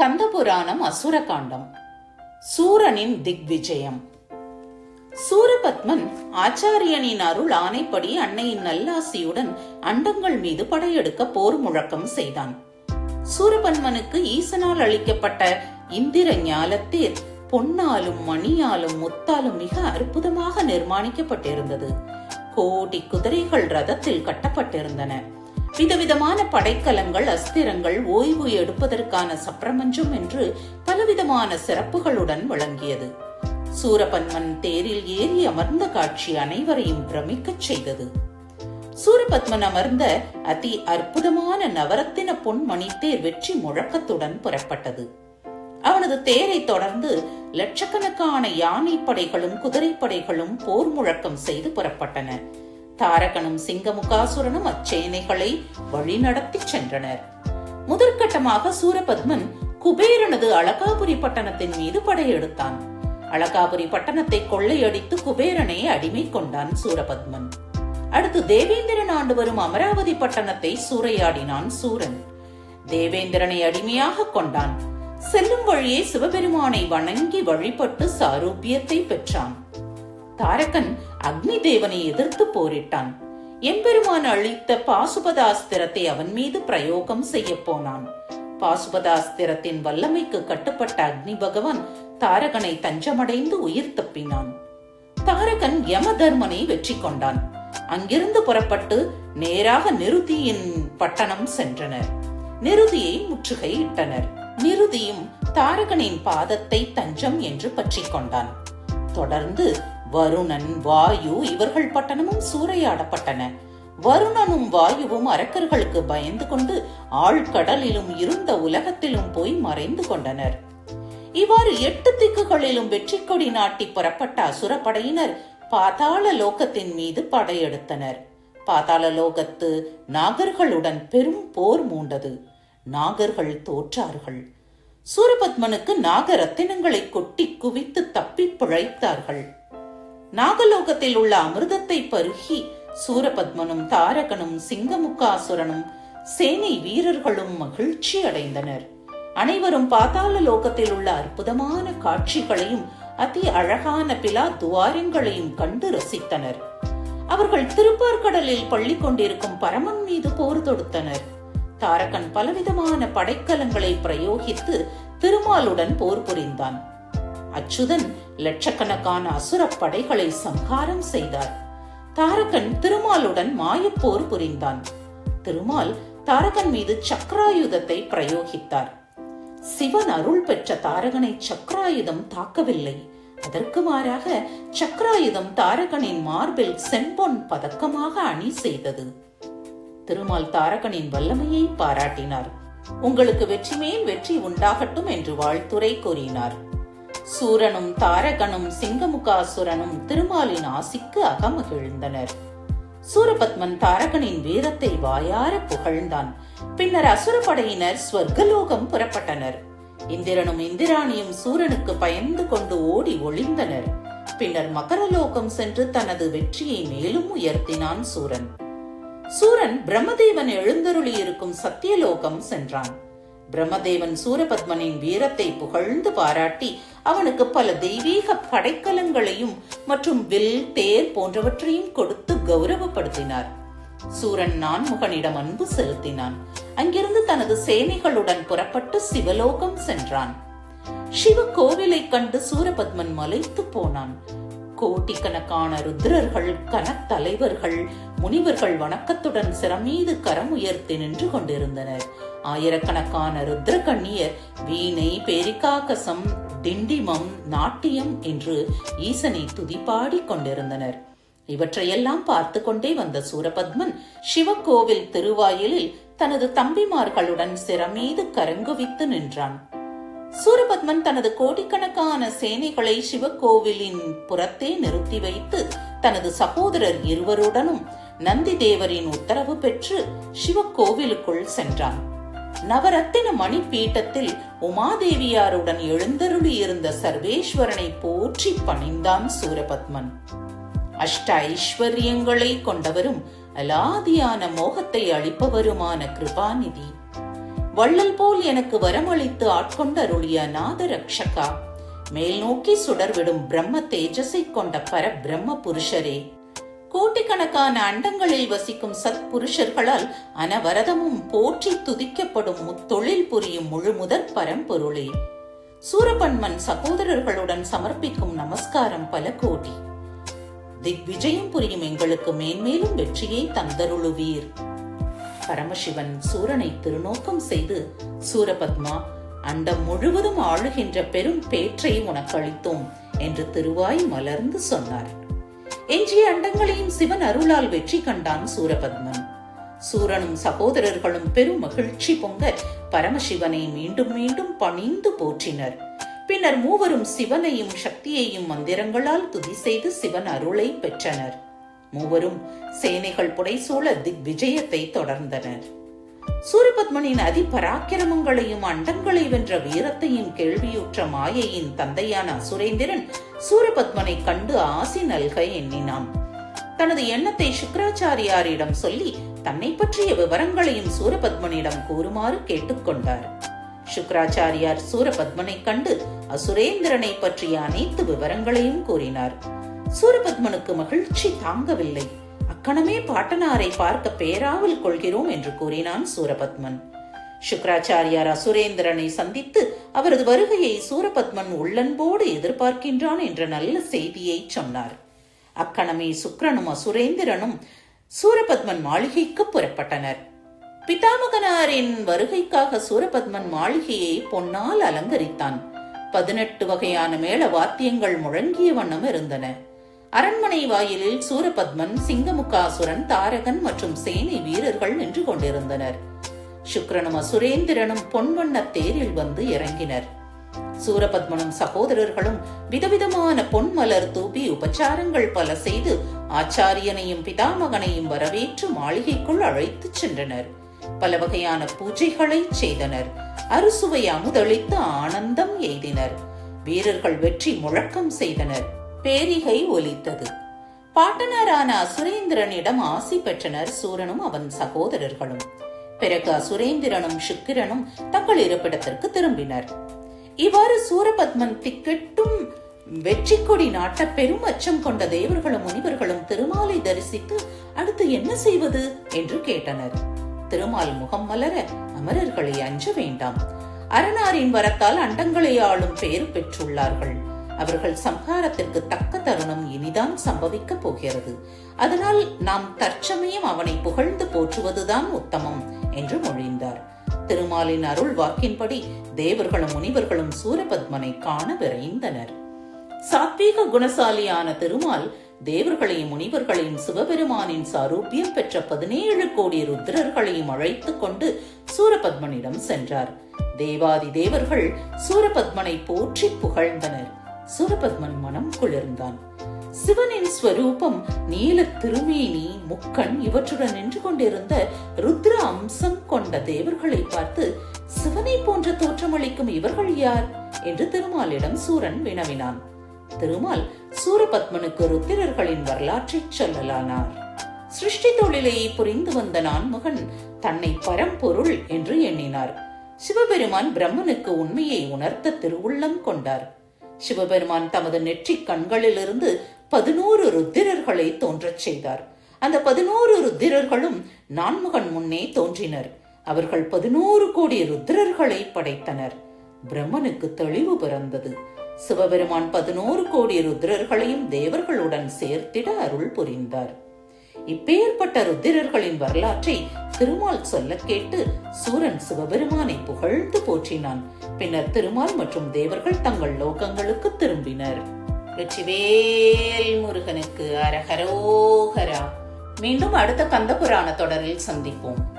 கந்தபுராணம் அசுரகாண்டம். சூரனின் திக்விஜயம். சூரபத்மன் ஆச்சாரியனின் அருள் ஆணைப்படி அன்னையின் நல்லாசியுடன் அண்டங்கள் மீது படையெடுக்க போர் முழக்கம் செய்தான். சூரபத்மனுக்கு ஈசனால் அளிக்கப்பட்ட இந்திர ஞாலத்தில் பொன்னாலும் மணியாலும் முத்தாலும் மிக அற்புதமாக நிர்மாணிக்கப்பட்டிருந்தது. கோடி குதிரைகள் ரதத்தில் கட்டப்பட்டிருந்தன. விதவிதமான படைக்கலங்கள் அஸ்திரங்கள் ஓய்வு எடுப்பதற்கான சப்ரமஞ்சம் என்று பலவிதமான சிறப்புகளுடன் வழங்கியது சூரபன்மன் தேரில் ஏறி அமர்ந்த காட்சி அனைவரையும் பிரமிக்கச் செய்தது. சூரபத்மன் அமர்ந்த அதி அற்புதமான நவரத்தின பொன்மணி தேர் வெற்றி முழக்கத்துடன் புறப்பட்டது. அவனது தேரை தொடர்ந்து லட்சக்கணக்கான யானை படைகளும் குதிரைப்படைகளும் போர் முழக்கம் செய்து புறப்பட்டன. தாரகனும் சிங்கமுகாசுரனும் அச்சேனைகளை வழிநடத்தி சென்றனர். முதற்கட்டமாக சூரபத்மன் குபேரனது அழகாபுரி பட்டணத்தின் மீது படையெடுத்தான். அழகாபுரி பட்டணத்தை கொள்ளையடித்து குபேரனை அடிமை கொண்டான் சூரபத்மன். அடுத்து தேவேந்திரன் ஆண்டு வரும் அமராவதி பட்டணத்தை சூறையாடினான் சூரன். தேவேந்திரனை அடிமையாக கொண்டான். செல்லும் வழியே சிவபெருமானை வணங்கி வழிபட்டு சாரூபியத்தை பெற்றான். தாரகன் அக்னி தேவனை எதிர்த்து போரிட்டான். எம்பெருமான் அளித்த பாசுபதாஸ்திரத்தை அவன் மீது பிரயோகம் செய்ய போனான். பாசுபதாஸ்திரத்தின் வல்லமைக்கு கட்டுப்பட்ட அக்னி பகவான் தாரகனை தஞ்சமடைந்து உயிர் தப்பினான். தாரகன் யமதர்மனை வெற்றி கொண்டான். அங்கிருந்து புறப்பட்டு நேராக நிருதியின் பட்டணம் சென்றனர். நிருதியை முற்றுகையிட்டனர் நிருதியும் தாரகனின் பாதத்தை தஞ்சம் என்று பற்றி கொண்டான். தொடர்ந்து வருணன் வாயு இவர்கள் பட்டணமும் சூறையாடப்பட்டன. வருணனும் வாயுவும் அரக்கர்களுக்கு பயந்து கொண்டு ஆழ்கடலிலும் இருந்த உலகத்திலும் போய் மறைந்து கொண்டனர். இவ்வாறு எட்டு திக்குகளிலும் வெற்றி கொடி நாட்டி புறப்பட்ட அசுரப்படையினர் பாதாள லோகத்தின் மீது படையெடுத்தனர். பாதாள லோகத்து நாகர்களுடன் பெரும் போர் மூண்டது. நாகர்கள் தோற்றார்கள். சூரபத்மனுக்கு நாகரத்தினங்களை கொட்டி குவித்து தப்பி பிழைத்தார்கள். நாகலோகத்தில் உள்ள அமிர்தத்தை பருகி சூரபத்மனும் தாரகனும் சிங்கமுகாசுரனும் சேனை வீரர்களும் மகிழ்ச்சி அடைந்தனர். அனைவரும் பாதாள லோகத்தில் உள்ள அற்புதமான காட்சிகளையும் அதி அழகான பிலா துவாரங்களையும் கண்டு ரசித்தனர். அவர்கள் திருப்பார்கடலில் பள்ளி கொண்டிருக்கும் பரமன் மீது போர் தொடுத்தனர். தாரகன் பலவிதமான படைக்கலங்களை பிரயோகித்து திருமாலுடன் போர் புரிந்தான். அச்சுதன் லட்சக்கணக்கான அசுர படைகளை சம்ஹாரம் செய்தார். தாரகன் திருமாலுடன் மாயப்போர் புரிந்தான். திருமால் தாரகன் மீது சக்கராயுதத்தை பிரயோகித்தார். சிவன் அருள் பெற்ற தாரகனை சக்கராயுதம் தாக்கவில்லை. அதற்கு மாறாக சக்கராயுதம் தாரகனின் மார்பில் செம்பொன் பதக்கமாக அணி செய்தது. திருமால் தாரகனின் வல்லமையை பாராட்டினார். உங்களுக்கு வெற்றி மேல் வெற்றி உண்டாகட்டும் என்று வாழ்த்துரை கூறினார். சூரனும் தாரகனும் சிங்கமுகாசுரனும் திருமாலின் ஆசிக்கு அகமகிழ்ந்தனர். சூரபத்மன் தாரகனின் வீரத்தை வாயார புகழ்ந்தான். பின்னர் அசுரப்படையினர் ஸ்வர்கலோகம் புறப்பட்டனர். இந்திரனும் இந்திராணியும் சூரனுக்கு பயந்து கொண்டு ஓடி ஒளிந்தனர். பின்னர் மகரலோகம் சென்று தனது வெற்றியை மேலும் உயர்த்தினான் சூரன். சூரன் பிரம்மதேவன் எழுந்தருளி இருக்கும் சத்தியலோகம் சென்றான். பிரம்மதேவன் சூரபத்மனின் வீரத்தை புகழ்ந்து பாராட்டி அவனுக்கு பல தெய்வீக படைக்கலங்களையும் மற்றும் வில் தேர் போன்றவற்றையும் கொடுத்து கௌரவப்படுத்தினார். சூரன் நான்முகனிடம் அன்பு செலுத்தினான். அங்கிருந்து தனது சேனைகளுடன் புறப்பட்டு சிவலோகம் சென்றான். சிவ கோவிலை கண்டு சூரபத்மன் மலைத்து போனான். கோட்டிக்கணக்கான ருத்ரர்கள் கனத்தலைவர்கள் முனிவர்கள் வணக்கத்துடன் சிரமீது கரம் உயர்த்தி நின்று கொண்டிருந்தனர். ஆயிரக்கணக்கான ருத்ர கண்ணியர் வீணை பேரிக்காகசம் திண்டிமம் நாட்டியம் என்று ஈசனை துதிப்பாடி கொண்டிருந்தனர். இவற்றையெல்லாம் பார்த்து கொண்டே வந்த சூரபத்மன் சிவகோவில் திருவாயிலில் தனது தம்பிமார்களுடன் சிறமீது கரங்குவித்து நின்றான். சூரபத்மன் தனது கோடிக்கணக்கான சேனைகளை சிவகோவிலின் புறத்தே நிறுத்தி வைத்து தனது சகோதரர் இருவருடனும் நந்தி தேவரின் உத்தரவு பெற்று சிவகோவிலுக்குள் சென்றான். நவரத்தின மணி பீட்டத்தில் உமாதேவியாருடன் எழுந்தருளி இருந்த சர்வேஸ்வரனை போற்றி பணிந்தான் சூரபத்மன். அஷ்ட ஐஸ்வர்யங்களை கொண்டவரும் அலாதியான மோகத்தை அளிப்பவருமான கிருபாநிதி. வள்ளல் போல் எனக்கு வரமளித்து ஆட்கொண்ட அருளிய நாத ரக்ஷகா மேல் நோக்கி சுடர்விடும் பிரம்ம தேஜஸை கொண்ட பர பிரம்ம புருஷரே. கோட்டிக்கணக்கான அண்டங்களில் வசிக்கும் சத் புருஷர்களால் அனவரதமும் போற்றி துதிக்கப்படும் முத்தொழில் புரியும் முழுமுதற் பரம்பொருளே. சூரபன்மன் சகோதரர்களுடன் சமர்ப்பிக்கும் நமஸ்காரம் பல கோடி. திக்விஜயம் புரியும் எங்களுக்கு மேன்மேலும் வெற்றியை தந்தருளுவீர். பரமசிவன் சூரனை திருநோக்கம் செய்து சூரபத்மா அண்டம் முழுவதும் ஆளுகின்ற பெரும் பேற்றை உனக்கு அளித்தோம் என்று திருவாய் மலர்ந்து சொன்னார். எஞ்சிய அண்டங்களையும் சிவன் அருளால் வெற்றி கண்டான் சூரபத்மன். சூரனும் சகோதரர்களும் பெரும் மகிழ்ச்சி பொங்க பரமசிவனை மீண்டும் மீண்டும் பணிந்து போற்றினர். பின்னர் மூவரும் சிவனையும் சக்தியையும் மந்திரங்களால் துதி செய்து சிவன் அருளை பெற்றனர். மூவரும் சேனைகள் புடைசூழ திக் விஜயத்தை தொடர்ந்தனர். சூரபத்மனின் அதி பராக்கிரமங்களையும் அண்டங்களை வென்ற வீரத்தையும் கேள்வியுற்ற மாயையின் தந்தையான சுரேந்திரன் சூரபத்மனை கண்டு ஆசி நல்க எண்ணினான். தனது எண்ணத்தை சுக்கராச்சாரியாரிடம் சொல்லி தன்னை பற்றிய விவரங்களையும் சூரபத்மனிடம் கூறுமாறு கேட்டுக்கொண்டார் சுக்கராச்சாரியார் சூரபத்மனை கண்டு அசுரேந்திரனை பற்றிய அனைத்து விவரங்களையும் கூறினார். சூரபத்மனுக்கு மகிழ்ச்சி தாங்கவில்லை. அக்கணமே பாட்டனாரை பார்க்க பேராவல் கொள்கிறோம் என்று கூறினான் சூரபத்மன். சுக்கராச்சாரியார் அசுரேந்திரனை சந்தித்து அவரது வருகையை சூரபத்மன் உள்ளன்போடு எதிர்பார்க்கின்றான் என்ற நல்ல செய்தியை சொன்னார். அக்கணமே சுக்ரனும் அசுரேந்திரனும் சூரபத்மன் மாளிகைக்கு புறப்பட்டனர். பிதாமகனாரின் வருகைக்காக சூரபத்மன் மாளிகையை பொன்னால் அலங்கரித்தான். பதினெட்டு வகையான மேள வாத்தியங்கள் முழங்கிய வண்ணம் இருந்தன. அரண்மனை வாயிலில் சூரபத்மன் சிங்கமுகாசுரன் தாரகன் மற்றும் சேனை வீரர்கள் நின்று கொண்டிருந்தனர். சுக்ரனும் அசுரேந்திரனும் பொன்வண்ண தேரில் வந்து இறங்கினர். சூரபத்மனும் சகோதரர்களும் விதவிதமான பொன்மலர் தூபி உபச்சாரங்கள் பல செய்து ஆச்சாரியனையும் பிதாமகனையும் வரவேற்று மாளிகைக்குள் அழைத்துச் சென்றனர். பல வகையான பூஜைகளை செய்தனர். அறுசுவை அமுதளித்து ஆனந்தம் எய்தினர். வீரர்கள் வெற்றி முழக்கம் செய்தனர். பேரிகை ஒலித்தது. பாட்டனாரான அசுரேந்திரனிடம் ஆசி பெற்றனர் சூரனும் அவன் சகோதரர்களும். பிறகு அசுரேந்திரனும் சுக்கிரனும் தங்கள் இருப்பிடத்திற்கு திரும்பினர். இவ்வாறு சூரபத்மன் திக்கெட்டும் வெற்றி கொடி நாட்ட பெரும் அச்சம் கொண்ட தேவர்களும் முனிவர்களும் திருமாலை தரிசித்து அடுத்து என்ன செய்வது என்று கேட்டனர். திருமால் முகம் மலர அமரர்களை அஞ்ச வேண்டாம். அரணாரின் வரத்தால் அண்டங்களை ஆளும் பேறு பெற்றுள்ளார்கள். அவர்கள் சம்ஹாரத்திற்கு தக்க தருணம் இனிதான் சம்பவிக்க போகிறது. அதனால் நாம் தற்சமயம் அவனை புகழ்ந்து போற்றுவதுதான் உத்தமம் என்று மொழிந்தார். திருமாலின் அருள் வாக்கின்படி தேவர்களும் முனிவர்களும் சூரபத்மனை காண விரைந்தனர். சாத்வீக குணசாலியான திருமால் தேவர்களையும் முனிவர்களையும் சிவபெருமானின் சாரூபியம் பெற்ற பதினேழு கோடி ருத்ரர்களையும் அழைத்துக் கொண்டு சூரபத்மனிடம் சென்றார். தேவாதி தேவர்கள் சூரபத்மனை போற்றி புகழ்ந்தனர். சூரபத்மன் மனம் குளிர்ந்தான். சிவனின் ஸ்வரூபம் நீல திருமேனி முக்கண் இவற்றுடன் நின்று கொண்டிருந்த ருத்ர அம்சம் கொண்ட தேவர்களை பார்த்து சிவனை போன்ற தோற்றமளிக்கும் இவர்கள் யார்? என்று திருமாலிடம் சூரன் வினவினான். திருமால் சூரபத்மனுக்கு ருத்திரர்களின் வரலாற்றை சொல்லலானார். சிருஷ்டி தொழிலை புரிந்து வந்த நான்முகன் தன்னை பரம்பொருள் என்று எண்ணினார். சிவபெருமான் பிரம்மனுக்கு உண்மையை உணர்த்த திருவுள்ளம் கொண்டார். சிவபெருமான் தமது நெற்றிக் கண்களிலிருந்து பதினோரு ருத்திரர்களை தோன்றச் செய்தார். அந்த பதினோரு ருத்திரர்களும் நான்முகன் முன்னே தோன்றினர். அவர்கள் பதினோரு கோடி ருத்திரர்களை படைத்தனர். பிரம்மனுக்கு தெளிவு பிறந்தது. சிவபெருமான் பதினோரு கோடி ருத்திரர்களையும் தேவர்களுடன் சேர்த்திட அருள் புரிந்தார். இப்பேற்பட்ட ருத்திரர்களின் வரலாற்றை திருமால் சொல்ல கேட்டு சூரன் சிவபெருமானை புகழ்ந்து போற்றினான். பின்னர் திருமால் மற்றும் தேவர்கள் தங்கள் லோகங்களுக்கு திரும்பினர். வெற்றிவேல் முருகனுக்கு அரஹரோஹரா. மீண்டும் அடுத்த கந்த புராண தொடரில் சந்திப்போம்.